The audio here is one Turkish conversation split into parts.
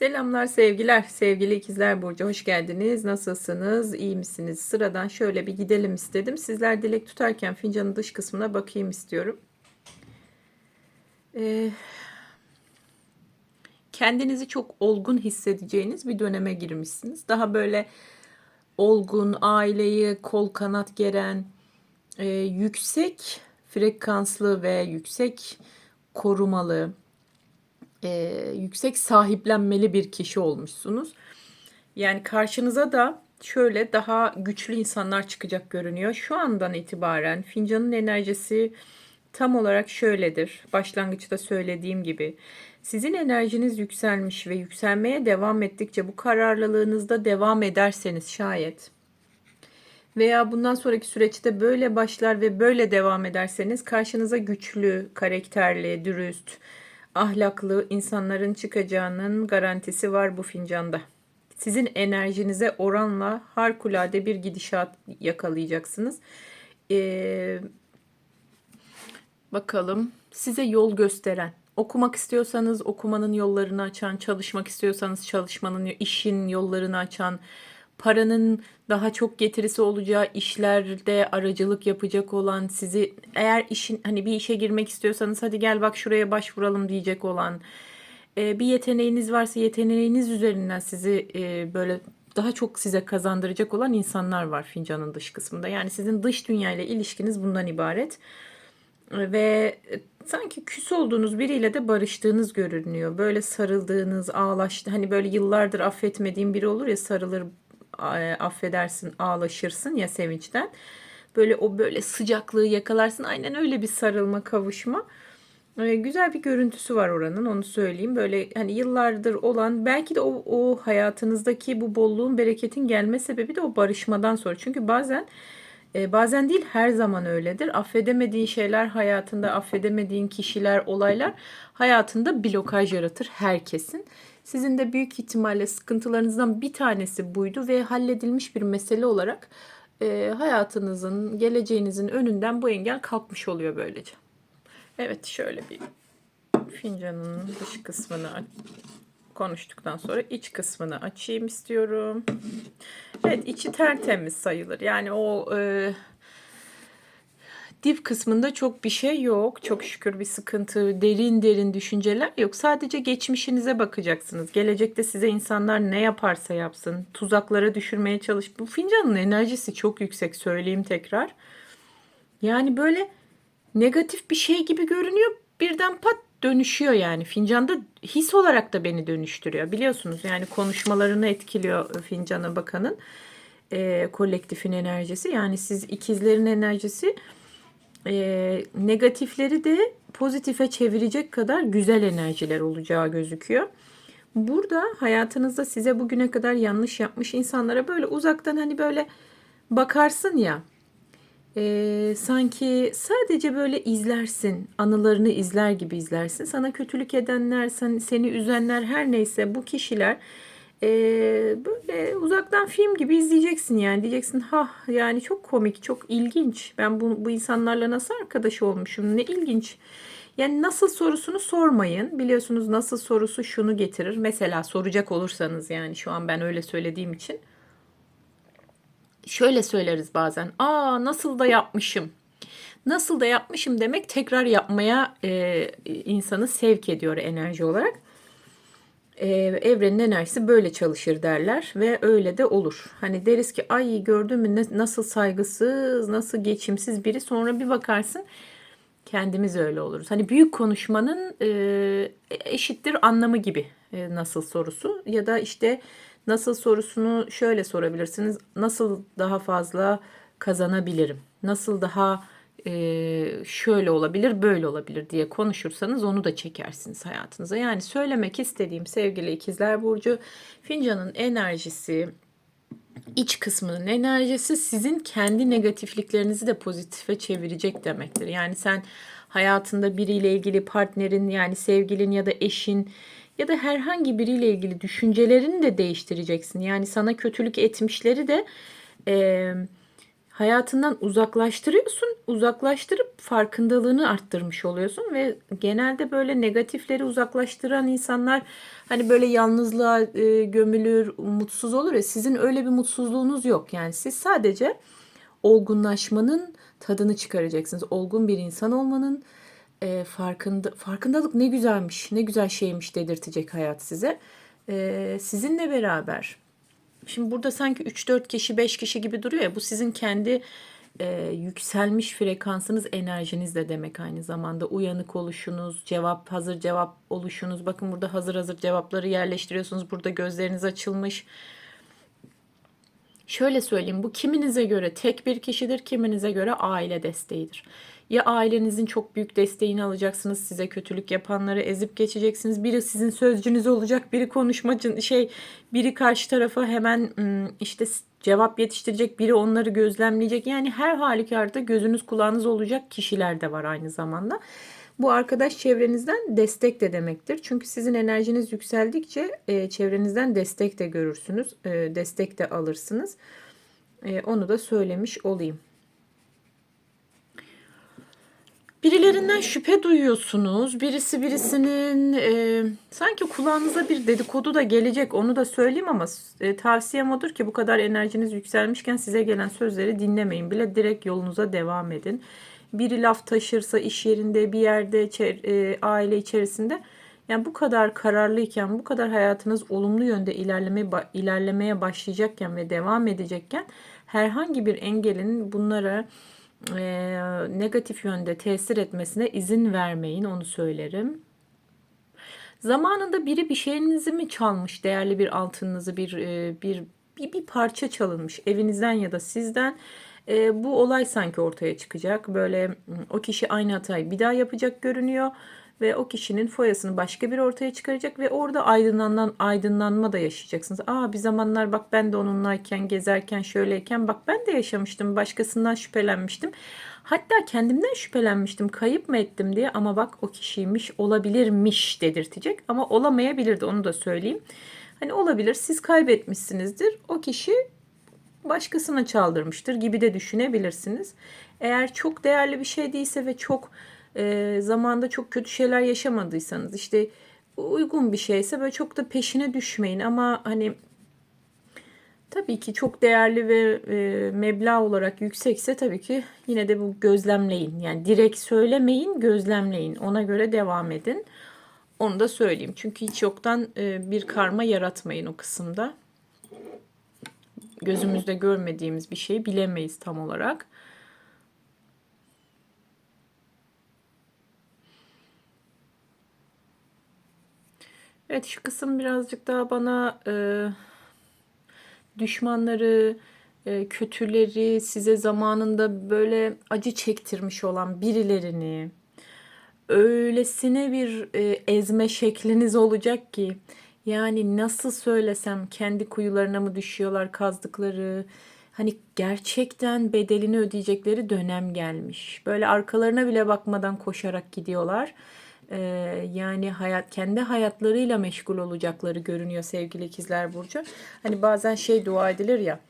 Selamlar sevgiler sevgili ikizler burcu. Hoş geldiniz. Nasılsınız? İyi misiniz? Sıradan şöyle bir gidelim istedim. Sizler dilek tutarken fincanın dış kısmına bakayım istiyorum. Ee, kendinizi çok olgun hissedeceğiniz bir döneme girmişsiniz. Daha böyle olgun aileyi kol kanat geren e, yüksek frekanslı ve yüksek korumalı e, yüksek sahiplenmeli bir kişi olmuşsunuz. Yani karşınıza da şöyle daha güçlü insanlar çıkacak görünüyor. Şu andan itibaren fincanın enerjisi tam olarak şöyledir. Başlangıçta söylediğim gibi. Sizin enerjiniz yükselmiş ve yükselmeye devam ettikçe bu kararlılığınızda devam ederseniz şayet veya bundan sonraki süreçte böyle başlar ve böyle devam ederseniz karşınıza güçlü, karakterli, dürüst, ahlaklı insanların çıkacağının garantisi var bu fincanda. Sizin enerjinize oranla harikulade bir gidişat yakalayacaksınız. Ee, bakalım size yol gösteren, okumak istiyorsanız okumanın yollarını açan, çalışmak istiyorsanız çalışmanın, işin yollarını açan, paranın daha çok getirisi olacağı işlerde aracılık yapacak olan sizi eğer işin hani bir işe girmek istiyorsanız hadi gel bak şuraya başvuralım diyecek olan e, bir yeteneğiniz varsa yeteneğiniz üzerinden sizi e, böyle daha çok size kazandıracak olan insanlar var fincanın dış kısmında. Yani sizin dış dünya ile ilişkiniz bundan ibaret. Ve sanki küs olduğunuz biriyle de barıştığınız görünüyor. Böyle sarıldığınız, ağlaştı. Hani böyle yıllardır affetmediğim biri olur ya sarılır affedersin ağlaşırsın ya sevinçten. Böyle o böyle sıcaklığı yakalarsın. Aynen öyle bir sarılma kavuşma. Ee, güzel bir görüntüsü var oranın onu söyleyeyim. Böyle hani yıllardır olan belki de o, o hayatınızdaki bu bolluğun bereketin gelme sebebi de o barışmadan sonra. Çünkü bazen e, bazen değil her zaman öyledir. Affedemediğin şeyler hayatında, affedemediğin kişiler, olaylar hayatında blokaj yaratır herkesin. Sizin de büyük ihtimalle sıkıntılarınızdan bir tanesi buydu ve halledilmiş bir mesele olarak e, hayatınızın, geleceğinizin önünden bu engel kalkmış oluyor böylece. Evet şöyle bir fincanın dış kısmını konuştuktan sonra iç kısmını açayım istiyorum. Evet içi tertemiz sayılır. Yani o e, dip kısmında çok bir şey yok. Çok şükür bir sıkıntı, derin derin düşünceler yok. Sadece geçmişinize bakacaksınız. Gelecekte size insanlar ne yaparsa yapsın, tuzaklara düşürmeye çalış. Bu fincanın enerjisi çok yüksek söyleyeyim tekrar. Yani böyle negatif bir şey gibi görünüyor. Birden pat dönüşüyor yani. Fincanda his olarak da beni dönüştürüyor. Biliyorsunuz yani konuşmalarını etkiliyor fincana bakanın. E, kolektifin enerjisi. Yani siz ikizlerin enerjisi e, negatifleri de pozitife çevirecek kadar güzel enerjiler olacağı gözüküyor. Burada hayatınızda size bugüne kadar yanlış yapmış insanlara böyle uzaktan hani böyle bakarsın ya e, sanki sadece böyle izlersin anılarını izler gibi izlersin sana kötülük edenler seni, üzenler her neyse bu kişiler e, böyle uzaktan film gibi izleyeceksin yani. Diyeceksin ha yani çok komik çok ilginç. Ben bu, bu insanlarla nasıl arkadaş olmuşum? Ne ilginç. Yani nasıl sorusunu sormayın. Biliyorsunuz nasıl sorusu şunu getirir. Mesela soracak olursanız yani şu an ben öyle söylediğim için. Şöyle söyleriz bazen. Aa nasıl da yapmışım. Nasıl da yapmışım demek tekrar yapmaya e, insanı sevk ediyor enerji olarak e, evrenin enerjisi böyle çalışır derler ve öyle de olur. Hani deriz ki ay gördün mü nasıl saygısız, nasıl geçimsiz biri sonra bir bakarsın kendimiz öyle oluruz. Hani büyük konuşmanın e, eşittir anlamı gibi e, nasıl sorusu ya da işte nasıl sorusunu şöyle sorabilirsiniz. Nasıl daha fazla kazanabilirim? Nasıl daha e, şöyle olabilir, böyle olabilir diye konuşursanız onu da çekersiniz hayatınıza. Yani söylemek istediğim sevgili ikizler burcu fincanın enerjisi, iç kısmının enerjisi sizin kendi negatifliklerinizi de pozitife çevirecek demektir. Yani sen hayatında biriyle ilgili partnerin yani sevgilin ya da eşin ya da herhangi biriyle ilgili düşüncelerini de değiştireceksin. Yani sana kötülük etmişleri de eee hayatından uzaklaştırıyorsun. Uzaklaştırıp farkındalığını arttırmış oluyorsun ve genelde böyle negatifleri uzaklaştıran insanlar hani böyle yalnızlığa e, gömülür, mutsuz olur ya sizin öyle bir mutsuzluğunuz yok. Yani siz sadece olgunlaşmanın tadını çıkaracaksınız. Olgun bir insan olmanın e, farkında farkındalık ne güzelmiş, ne güzel şeymiş dedirtecek hayat size. E, sizinle beraber. Şimdi burada sanki 3-4 kişi, 5 kişi gibi duruyor ya. Bu sizin kendi e, yükselmiş frekansınız, enerjiniz de demek aynı zamanda. Uyanık oluşunuz, cevap, hazır cevap oluşunuz. Bakın burada hazır hazır cevapları yerleştiriyorsunuz. Burada gözleriniz açılmış. Şöyle söyleyeyim bu kiminize göre tek bir kişidir, kiminize göre aile desteğidir. Ya ailenizin çok büyük desteğini alacaksınız, size kötülük yapanları ezip geçeceksiniz. Biri sizin sözcünüz olacak, biri konuşmacın şey, biri karşı tarafa hemen işte cevap yetiştirecek, biri onları gözlemleyecek. Yani her halükarda gözünüz kulağınız olacak kişiler de var aynı zamanda. Bu arkadaş çevrenizden destek de demektir. Çünkü sizin enerjiniz yükseldikçe e, çevrenizden destek de görürsünüz. E, destek de alırsınız. E, onu da söylemiş olayım. Birilerinden şüphe duyuyorsunuz. Birisi birisinin e, sanki kulağınıza bir dedikodu da gelecek. Onu da söyleyeyim ama e, tavsiyem odur ki bu kadar enerjiniz yükselmişken size gelen sözleri dinlemeyin bile. Direkt yolunuza devam edin biri laf taşırsa iş yerinde bir yerde e, aile içerisinde yani bu kadar kararlıyken bu kadar hayatınız olumlu yönde ilerleme, ilerlemeye başlayacakken ve devam edecekken herhangi bir engelin bunlara e, negatif yönde tesir etmesine izin vermeyin onu söylerim. Zamanında biri bir şeyinizi mi çalmış, değerli bir altınınızı bir e, bir bir, bir parça çalınmış evinizden ya da sizden e, bu olay sanki ortaya çıkacak. Böyle o kişi aynı hatayı bir daha yapacak görünüyor ve o kişinin foyasını başka bir ortaya çıkaracak ve orada aydınlanan aydınlanma da yaşayacaksınız. Aa bir zamanlar bak ben de onunlayken gezerken şöyleyken bak ben de yaşamıştım. Başkasından şüphelenmiştim. Hatta kendimden şüphelenmiştim. Kayıp mı ettim diye ama bak o kişiymiş olabilirmiş dedirtecek ama olamayabilirdi onu da söyleyeyim. Hani olabilir siz kaybetmişsinizdir. O kişi başkasına çaldırmıştır gibi de düşünebilirsiniz. Eğer çok değerli bir şey değilse ve çok e, zamanda çok kötü şeyler yaşamadıysanız işte uygun bir şeyse böyle çok da peşine düşmeyin ama hani tabii ki çok değerli ve e, meblağ olarak yüksekse tabii ki yine de bu gözlemleyin. Yani direkt söylemeyin, gözlemleyin. Ona göre devam edin. Onu da söyleyeyim. Çünkü hiç yoktan e, bir karma yaratmayın o kısımda gözümüzde görmediğimiz bir şeyi bilemeyiz tam olarak. Evet şu kısım birazcık daha bana e, düşmanları, e, kötüleri, size zamanında böyle acı çektirmiş olan birilerini öylesine bir e, ezme şekliniz olacak ki yani nasıl söylesem kendi kuyularına mı düşüyorlar kazdıkları. Hani gerçekten bedelini ödeyecekleri dönem gelmiş. Böyle arkalarına bile bakmadan koşarak gidiyorlar. Ee, yani hayat kendi hayatlarıyla meşgul olacakları görünüyor sevgili ikizler burcu. Hani bazen şey dua edilir ya.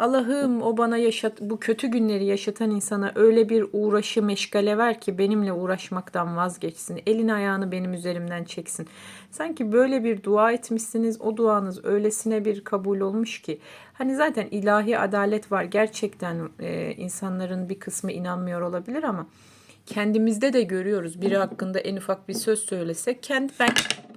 Allah'ım o bana yaşat bu kötü günleri yaşatan insana öyle bir uğraşı meşgale ver ki benimle uğraşmaktan vazgeçsin. Elini ayağını benim üzerimden çeksin. Sanki böyle bir dua etmişsiniz. O duanız öylesine bir kabul olmuş ki. Hani zaten ilahi adalet var. Gerçekten e, insanların bir kısmı inanmıyor olabilir ama kendimizde de görüyoruz. Biri hakkında en ufak bir söz söylesek kendi ben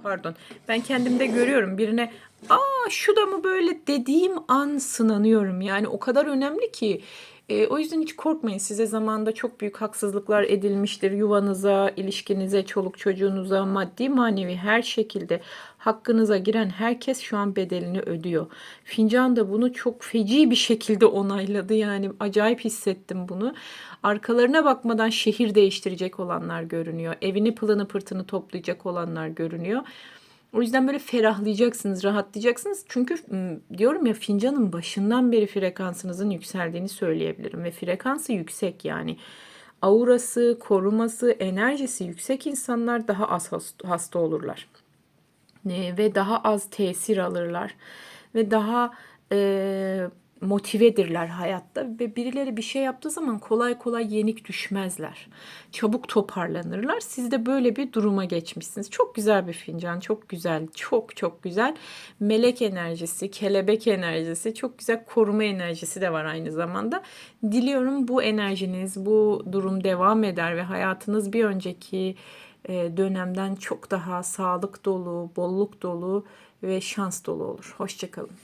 pardon ben kendimde görüyorum birine aa şu da mı böyle dediğim an sınanıyorum. Yani o kadar önemli ki e, o yüzden hiç korkmayın. Size zamanda çok büyük haksızlıklar edilmiştir. Yuvanıza, ilişkinize, çoluk çocuğunuza, maddi manevi her şekilde hakkınıza giren herkes şu an bedelini ödüyor. Fincan da bunu çok feci bir şekilde onayladı. Yani acayip hissettim bunu. Arkalarına bakmadan şehir değiştirecek olanlar görünüyor. Evini pılını pırtını toplayacak olanlar görünüyor. O yüzden böyle ferahlayacaksınız, rahatlayacaksınız. Çünkü diyorum ya fincanın başından beri frekansınızın yükseldiğini söyleyebilirim. Ve frekansı yüksek yani. Aurası, koruması, enerjisi yüksek insanlar daha az hasta olurlar. Ve daha az tesir alırlar. Ve daha e, motivedirler hayatta ve birileri bir şey yaptığı zaman kolay kolay yenik düşmezler. Çabuk toparlanırlar. Siz de böyle bir duruma geçmişsiniz. Çok güzel bir fincan, çok güzel, çok çok güzel. Melek enerjisi, kelebek enerjisi, çok güzel koruma enerjisi de var aynı zamanda. Diliyorum bu enerjiniz, bu durum devam eder ve hayatınız bir önceki dönemden çok daha sağlık dolu, bolluk dolu ve şans dolu olur. Hoşçakalın.